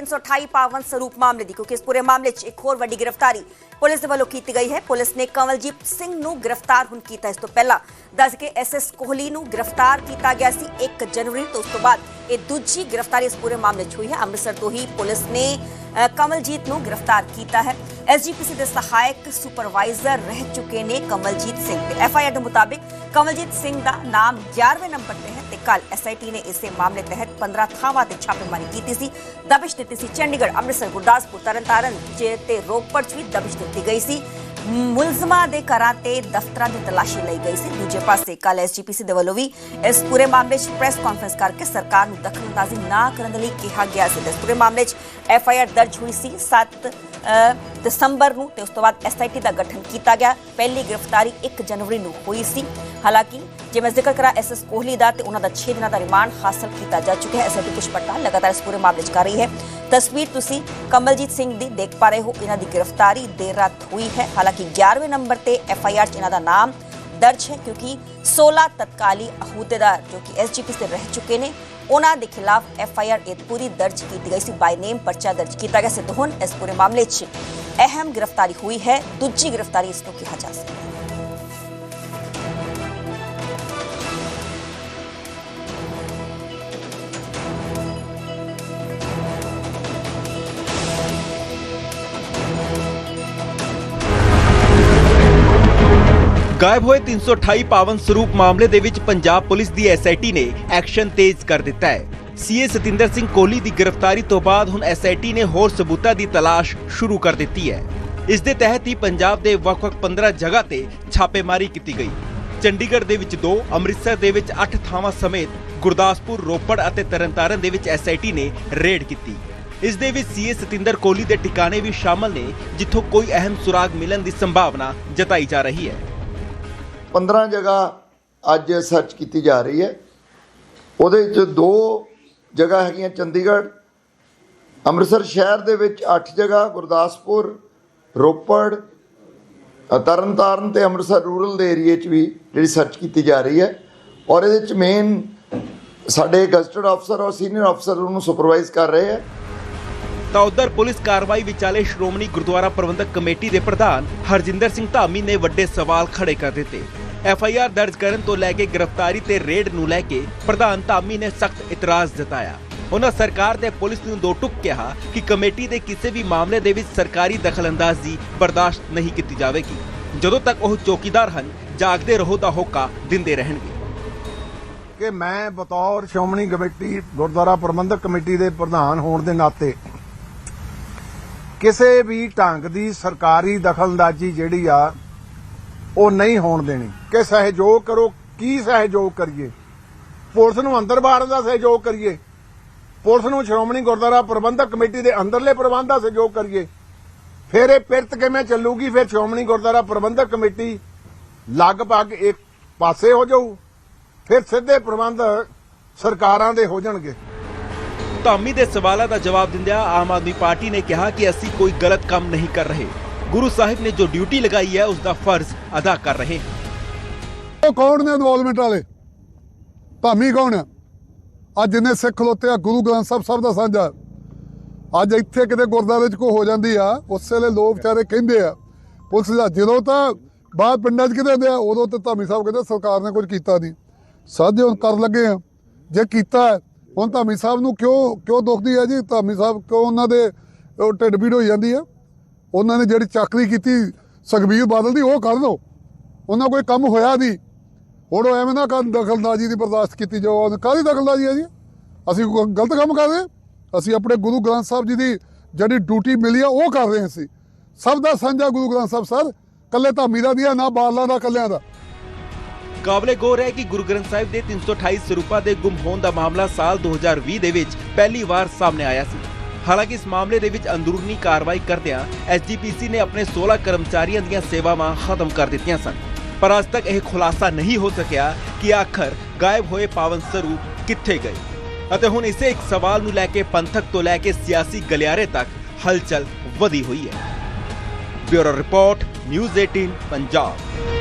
328 ਪਾਵਨ ਸਰੂਪ ਮਾਮਲੇ ਦੀ ਕਿਉਂਕਿ ਇਸ ਪੂਰੇ ਮਾਮਲੇ 'ਚ ਇੱਕ ਹੋਰ ਵੱਡੀ ਗ੍ਰਿਫਤਾਰੀ ਪੁਲਿਸ ਦੇ ਵੱਲੋਂ ਕੀਤੀ ਗਈ ਹੈ ਪੁਲਿਸ ਨੇ ਕਮਲਜੀਤ ਸਿੰਘ ਨੂੰ ਗ੍ਰਿਫਤਾਰ ਹੁਣ ਕੀਤਾ ਇਸ ਤੋਂ ਪਹਿਲਾਂ ਦੱਸ ਕੇ ਐਸਐਸ ਕੋਹਲੀ ਨੂੰ ਗ੍ਰਿਫਤਾਰ ਕੀਤਾ ਗਿਆ ਸੀ 1 ਜਨਵਰੀ ਤੋਂ ਉਸ ਤੋਂ ਬਾਅਦ ਇਹ ਦੂਜੀ ਗ੍ਰਿਫਤਾਰੀ ਇਸ ਪੂਰੇ ਮਾਮਲੇ 'ਚ ਹੋਈ ਹੈ ਅੰਮ੍ਰਿਤਸਰ ਤੋਂ ਹੀ ਪੁਲਿਸ ਨੇ ਅ, ਕਮਲਜੀਤ ਨੂੰ ਗ੍ਰਿਫਤਾਰ ਕੀਤਾ ਹੈ ਐਸਜੀਪੀਸੀ ਦੇ ਸਹਾਇਕ ਸੁਪਰਵਾਈਜ਼ਰ ਰਹਿ ਚੁੱਕੇ ਨੇ ਕਮਲਜੀਤ ਸਿੰਘ ਤੇ ਐਫਆਈਆਰ ਦੇ ਮੁਤਾਬਿਕ ਕਮਲਜੀਤ ਸਿੰਘ ਦਾ ਨਾਮ 11ਵੇਂ ਨੰਬਰ ਤੇ ਹੈ ਤੇ ਕੱਲ ਐਸਆਈਟੀ ਨੇ ਇਸੇ ਮਾਮਲੇ ਤਹਿਤ 15 ਥਾਵਾਂ ਤੇ ਛਾਪੇਮਾਰੀ ਕੀਤੀ ਸੀ। ਦਬਿਸ਼ ਦਿੱਤੀ ਸੀ ਚੰਡੀਗੜ੍ਹ ਅੰਮ੍ਰਿਤਸਰ ਗੁਰਦਾਸਪੁਰ ਤਰਨਤਾਰਨ ਚ ਤੇ ਰੋਪੜ ਚ ਵੀ ਦਬਿਸ਼ ਦਿੱਤੀ ਗਈ ਸੀ। ਮੁਲਜ਼ਮਾਂ ਦੇ ਘਰਾਂ ਤੇ ਦਫ਼ਤਰਾਂ ਦੀ ਤਲਾਸ਼ੀ ਲਈ ਗਈ ਸੀ। ਦੂਜੇ ਪਾਸੇ ਕੱਲ ਐਸਜੀਪੀਸੀ ਦੇ ਵੱਲੋਂ ਵੀ ਇਸ ਪੂਰੇ ਮਾਮਲੇ 'ਚ ਪ੍ਰੈਸ ਕਾਨਫਰੰਸ ਕਰਕੇ ਸਰਕਾਰ ਨੂੰ ਦਖਲਅੰਦਾਜ਼ੀ ਨਾ ਕਰਨ ਦੇ ਲਈ ਕਿਹਾ ਗਿਆ ਸੀ। ਇਸ ਪੂਰੇ ਮਾਮਲੇ 'ਚ ਐਫਆਈਆਰ ਦਰਜ ਹੋਈ ਸੀ। 7 ਅ, ਦਸੰਬਰ ਨੂੰ ਤੇ ਉਸ ਤੋਂ ਬਾਅਦ ਐਸਆਈਟੀ ਦਾ ਗਠਨ ਕੀਤਾ ਗਿਆ। ਪਹਿਲੀ ਗ੍ਰਿਫਤਾਰੀ 1 ਜਨਵਰੀ ਨੂੰ ਹੋਈ ਸੀ। ਹਾਲਾਂਕਿ, ਜੇ ਮੈਂ ਜ਼ਿਕਰ ਕਰਾਂ ਐਸਐਸ ਕੋਹਲੀ ਦਾ ਤੇ ਉਹਨਾਂ ਦਾ 6 ਦਿਨਾਂ ਦਾ ਰਿਮਾਂਡ ਹਾਸਲ ਕੀਤਾ ਜਾ ਚੁੱਕਿਆ ਹੈ। ਐਸਆਈਟੀ ਕੁਝ ਪੜਤਾਲ ਲਗਾਤਾਰ ਇਸ ਪੂਰੇ ਮਾਮਲੇ 'ਚ ਕਰ ਰਹੀ ਹੈ। ਤਸਵੀਰ ਤੁਸੀਂ ਕਮਲਜੀਤ ਸਿੰਘ ਦੀ ਦੇਖ ਪਾ ਰਹੇ ਹੋ। ਇਹਨਾਂ ਦੀ ਗ੍ਰਿਫਤਾਰੀ ਦੇਰ ਰਾਤ ਹੋਈ ਹੈ। ਹਾਲਾਂਕਿ 11ਵੇਂ ਨੰਬਰ ਤੇ ਐਫਆਈਆਰ 'ਚ ਇਹਨਾਂ ਦਾ ਨਾਮ ਦਰਜ ਹੈ ਕਿਉਂਕਿ 16 ਤਤਕਾਲੀ ਅਹੁਦੇਦਾਰ ਜੋ ਕਿ ਐਸਜੀਪੀ ਤੇ ਰਹਿ ਚੁੱਕੇ ਨੇ ਉਹਨਾਂ ਦੇ ਖਿਲਾਫ ਐਫ ਐਫਆਈਆਰ ਇਹ ਪੂਰੀ ਦਰਜ ਕੀਤੀ ਗਈ ਸੀ। ਬਾਈ ਨੇਮ ਪਰਚਾ ਦਰਜ ਕੀਤਾ ਗਿਆ ਸੀ। ਤੇ ਹੁਣ ਇਸ ਪੂਰੇ ਮਾਮਲੇ 'ਚ ਅਹਿਮ ਗ੍ਰਿਫਤਾਰੀ ਹੋਈ ਹੈ। ਦੂਜੀ ਗ੍ਰਿਫਤਾਰੀ ਇਸ ਨੂੰ ਕਿਹਾ ਜਾ ਸਕਦਾ ਹੈ। ਗਾਇਬ ਹੋਏ 328 ਪਾਵਨ ਸਰੂਪ ਮਾਮਲੇ ਦੇ ਵਿੱਚ ਪੰਜਾਬ ਪੁਲਿਸ ਦੀ ਐਸਆਈਟੀ ਨੇ ਐਕਸ਼ਨ ਤੇਜ਼ ਕਰ ਦਿੱਤਾ ਹੈ। ਸੀਏ ਸਤਿੰਦਰ ਸਿੰਘ ਕੋਹਲੀ ਦੀ ਗ੍ਰਿਫਤਾਰੀ ਤੋਂ ਬਾਅਦ ਹੁਣ ਐਸਆਈਟੀ ਨੇ ਹੋਰ ਸਬੂਤਾਂ ਦੀ ਤਲਾਸ਼ ਸ਼ੁਰੂ ਕਰ ਦਿੱਤੀ ਹੈ। ਇਸ ਦੇ ਤਹਿਤ ਹੀ ਪੰਜਾਬ ਦੇ ਵੱਖ-ਵੱਖ 15 ਜਗ੍ਹਾ ਤੇ ਛਾਪੇਮਾਰੀ ਕੀਤੀ ਗਈ। ਚੰਡੀਗੜ੍ਹ ਦੇ ਵਿੱਚ 2 ਅੰਮ੍ਰਿਤਸਰ ਦੇ ਵਿੱਚ 8 ਥਾਵਾਂ ਸਮੇਤ ਗੁਰਦਾਸਪੁਰ, ਰੋਪੜ ਅਤੇ ਤਰਨਤਾਰਨ ਦੇ ਵਿੱਚ ਐਸਆਈਟੀ ਨੇ ਰੇਡ ਕੀਤੀ। ਇਸ ਦੇ ਵਿੱਚ ਸੀਏ ਸਤਿੰਦਰ ਕੋਹਲੀ ਦੇ ਟਿਕਾਣੇ ਵੀ ਸ਼ਾਮਲ ਨੇ, ਜਿੱਥੋਂ ਕੋਈ ਅਹਿਮ ਸੁਰਾਗ ਮਿਲਣ ਦੀ ਸੰਭਾਵਨਾ ਜਤਾਈ ਜਾ ਰਹੀ ਹੈ। 15 ਜਗ੍ਹਾ ਅੱਜ ਸਰਚ ਕੀਤੀ ਜਾ ਰਹੀ ਹੈ। ਉਹਦੇ ਵਿੱਚ ਦੋ ਜਗ੍ਹਾ ਹੈਗੀਆਂ ਚੰਡੀਗੜ੍ਹ, ਅੰਮ੍ਰਿਤਸਰ ਸ਼ਹਿਰ ਦੇ ਵਿੱਚ 8 ਜਗ੍ਹਾ, ਗੁਰਦਾਸਪੁਰ, ਰੋਪੜ, ਤਰਨਤਾਰਨ ਤੇ ਅੰਮ੍ਰਿਤਸਰ ਰੂਰਲ ਦੇ ਏਰੀਏ 'ਚ ਵੀ ਜਿਹੜੀ ਸਰਚ ਕੀਤੀ ਜਾ ਰਹੀ ਹੈ। ਔਰ ਇਹਦੇ 'ਚ ਮੇਨ ਸਾਡੇ ਗਜ਼ਟਡ ਅਫਸਰ ਔਰ ਸੀਨੀਅਰ ਅਫਸਰ ਉਹਨੂੰ ਸੁਪਰਵਾਈਜ਼ ਕਰ ਰਹੇ ਹੈ। ਤਾਂ ਉਧਰ ਪੁਲਿਸ ਕਾਰਵਾਈ ਵਿਚਾਲੇ ਸ਼੍ਰੋਮਣੀ ਗੁਰਦੁਆਰਾ ਪ੍ਰਬੰਧਕ ਕਮੇਟੀ ਦੇ ਪ੍ਰਧਾਨ ਹਰਜਿੰਦਰ ਸਿੰਘ ਧਾਮੀ ਨੇ ਵੱਡੇ ਸਵਾਲ ਖੜੇ ਕਰ ਦਿੱਤੇ। ਐਫ ਆਈ ਆਰ ਦਰਜ ਕਰਨ ਤੋਂ ਲੈ ਕੇ ਗ੍ਰਿਫਤਾਰੀ ਤੇ ਰੇਡ ਨੂੰ ਲੈ ਕੇ ਪ੍ਰਧਾਨ ਧਾਮੀ ਨੇ ਸਖਤ ਇਤਰਾਜ਼ ਜਤਾਇਆ। ਉਹਨਾਂ ਸਰਕਾਰ ਤੇ ਪੁਲਿਸ ਨੂੰ ਦੋ ਟੁਕ ਕਿਹਾ ਕਿ ਕਮੇਟੀ ਦੇ ਕਿਸੇ ਵੀ ਮਾਮਲੇ ਦੇ ਵਿੱਚ ਸਰਕਾਰੀ ਦਖਲਅੰਦਾਜ਼ੀ ਬਰਦਾਸ਼ਤ ਨਹੀਂ ਕੀਤੀ ਜਾਵੇਗੀ। ਜਦੋਂ ਤੱਕ ਉਹ ਚੌਕੀਦਾਰ ਹਨ, ਜਾਗਦੇ ਰਹੋ ਦਾ ਹੋਕਾ ਦਿੰਦੇ ਰਹਿਣਗੇ। ਕਿ ਮੈਂ ਬਤੌਰ ਸ਼੍ਰੋਮਣੀ ਕਮੇਟੀ, ਗੁਰਦੁਆਰਾ ਪ੍ਰਬੰਧਕ ਕਮੇਟੀ ਦੇ ਪ੍ਰਧਾਨ ਹੋਣ ਦੇ ਨਾਤੇ ਕਿਸੇ ਵੀ ਢੰਗ ਦੀ ਸਰਕਾਰੀ ਦਖਲਅੰਦਾਜ਼ੀ ਜਿਹੜੀ ਆ ਉਹ ਨਹੀਂ ਹੋਣ ਦੇਣੀ। ਕਿ ਸਹਿਯੋਗ ਕਰੋ, ਕੀ ਸਹਿਯੋਗ ਕਰੀਏ? ਪੁਲਿਸ ਨੂੰ ਅੰਦਰ ਬਾਹਰ ਦਾ ਸਹਿਯੋਗ ਕਰੀਏ। ਪੁਲਿਸ ਨੂੰ ਸ਼੍ਰੋਮਣੀ ਗੁਰਦੁਆਰਾ ਪ੍ਰਬੰਧਕ ਕਮੇਟੀ ਦੇ ਅੰਦਰਲੇ ਪ੍ਰਬੰਧ ਦਾ ਸਹਿਯੋਗ ਕਰੀਏ। ਫਿਰ ਇਹ ਪਿਰਤ ਕਿਵੇਂ ਚੱਲੂਗੀ? ਫਿਰ ਸ਼੍ਰੋਮਣੀ ਗੁਰਦੁਆਰਾ ਪ੍ਰਬੰਧਕ ਕਮੇਟੀ ਲਗਭਗ ਇੱਕ ਪਾਸੇ ਹੋ ਜਾਊ। ਫਿਰ ਸਿੱਧੇ ਪ੍ਰਬੰਧ ਸਰਕਾਰਾਂ ਦੇ ਹੋ ਜਾਣਗੇ। ਧਾਮੀ ਦੇ ਸਵਾਲਾਂ ਦਾ ਜਵਾਬ ਦਿੰਦਿਆਂ ਆਮ ਆਦਮੀ ਪਾਰਟੀ ਨੇ ਕਿਹਾ ਕਿ ਅਸੀਂ ਕੋਈ ਗਲਤ ਕੰਮ ਨਹੀਂ ਕਰ ਰਹੇ। ਗੁਰੂ ਸਾਹਿਬ ਨੇ ਜੋ ਡਿਊਟੀ ਲਗਾਈ ਹੈ ਉਸ ਦਾ ਫਰਜ਼ ਅਦਾ ਕਰ ਰਹੇ ਹਾਂ। ਉਹ ਕੌਣ ਨੇ ਇਨਵੋਲਵਮੈਂਟ ਵਾਲੇ? ਧਾਮੀ ਕੌਣ ਆ ਅੱਜ ਜਿੰਨੇ ਸਿੱਖ ਖਲੋਤੇ ਆ, ਗੁਰੂ ਗ੍ਰੰਥ ਸਾਹਿਬ, ਸਭ ਦਾ ਸਾਂਝਾ। ਅੱਜ ਇੱਥੇ ਕਿਤੇ ਗੁਰਦਾਰੇ 'ਚ ਕੋ ਹੋ ਜਾਂਦੀ ਆ, ਉਸ ਵੇਲੇ ਲੋਕ ਵਿਚਾਰੇ ਕਹਿੰਦੇ ਆ, ਪੁਲਿਸ ਦਾ, ਜਦੋਂ ਤਾਂ ਬਾਹਰ ਪਿੰਡਾਂ 'ਚ ਕਿਤੇ ਹੁੰਦੇ ਆ, ਉਦੋਂ ਤੇ ਧਾਮੀ ਸਾਹਿਬ ਕਹਿੰਦੇ ਸਰਕਾਰ ਨੇ ਕੁਝ ਕੀਤਾ ਨਹੀਂ। ਸਾਧੇ ਹੁਣ ਕਰ ਲੱਗੇ ਆ। ਜੇ ਕੀਤਾ ਹੁਣ ਧਾਮੀ ਸਾਹਿਬ ਨੂੰ ਕਿਉਂ ਕਿਉਂ ਦੁਖਦੀ ਹੈ ਜੀ? ਧਾਮੀ ਸਾਹਿਬ ਕਿਉਂ ਉਹਨਾਂ ਦੇ ਢਿੱਡ ਪੀੜ ਹੋਈ ਜਾਂਦੀ ਆ? ਉਹਨਾਂ ਨੇ ਜਿਹੜੀ ਚੱਕਰੀ ਕੀਤੀ, ਸੁਖਬੀਰ ਬਾਦਲ ਦੀ, ਉਹ ਕਰ ਦਿਓ ਉਹਨਾਂ ਕੋਈ ਕੰਮ ਹੋਇਆ ਨਹੀਂ। ਹੁਣ ਉਹ ਐਵੇਂ ਨਾ ਕਰਨ ਦਖਲਅੰਦਾਜ਼ੀ ਦੀ ਬਰਦਾਸ਼ਤ ਕੀਤੀ ਜਾਓ। ਕਾਹਦੀ ਦਖਲਦਾਜ਼ੀ ਹੈ ਜੀ? ਅਸੀਂ ਗਲਤ ਕੰਮ ਕਰ ਰਹੇ ਅਸੀਂ ਆਪਣੇ ਗੁਰੂ ਗ੍ਰੰਥ ਸਾਹਿਬ ਜੀ ਦੀ ਜਿਹੜੀ ਡਿਊਟੀ ਮਿਲੀ ਆ, ਉਹ ਕਰ ਰਹੇ ਹਾਂ ਅਸੀਂ। ਸਭ ਦਾ ਸਾਂਝਾ ਗੁਰੂ ਗ੍ਰੰਥ ਸਾਹਿਬ, ਸਰ। ਕੱਲੇ ਤਾਂ ਦਾ ਦੀਆਂ ਨਾ ਬਾਦਲਾਂ ਦਾ ਕੱਲਿਆਂ ਦਾ। ਕਾਬਲੇ ਗੌਰ ਹੈ ਕਿ ਗੁਰੂ ਗ੍ਰੰਥ ਸਾਹਿਬ ਦੇ 328 ਸਰੂਪਾਂ ਦੇ ਗੁੰਮ ਹੋਣ ਦਾ ਮਾਮਲਾ ਸਾਲ 2020 ਦੇ ਵਿੱਚ ਪਹਿਲੀ ਵਾਰ ਸਾਹਮਣੇ ਆਇਆ ਸੀ। ਹਾਲਾਂਕਿ ਇਸ ਮਾਮਲੇ ਦੇ ਵਿੱਚ ਅੰਦਰੂਨੀ ਕਾਰਵਾਈ ਕਰਦਿਆਂ ਐਸਜੀਪੀਸੀ ਨੇ ਆਪਣੇ 16 ਕਰਮਚਾਰੀਆਂ ਦੀਆਂ ਸੇਵਾਵਾਂ ਖਤਮ ਕਰ ਦਿੱਤੀਆਂ ਸਨ। ਪਰ ਅੱਜ ਤੱਕ ਇਹ ਖੁਲਾਸਾ ਨਹੀਂ ਹੋ ਸਕਿਆ ਕਿ ਆਖਰ ਗਾਇਬ ਹੋਏ ਪਾਵਨ ਸਰੂਪ ਕਿੱਥੇ ਗਏ। ਅਤੇ ਹੁਣ ਇਸੇ ਇੱਕ ਸਵਾਲ ਨੂੰ ਲੈ ਕੇ ਪੰਥਕ ਤੋਂ ਲੈ ਕੇ ਸਿਆਸੀ ਗਲਿਆਰੇ ਤੱਕ ਹਲਚਲ ਵਧੀ ਹੋਈ ਹੈ। Bureau report, news 18 Punjab.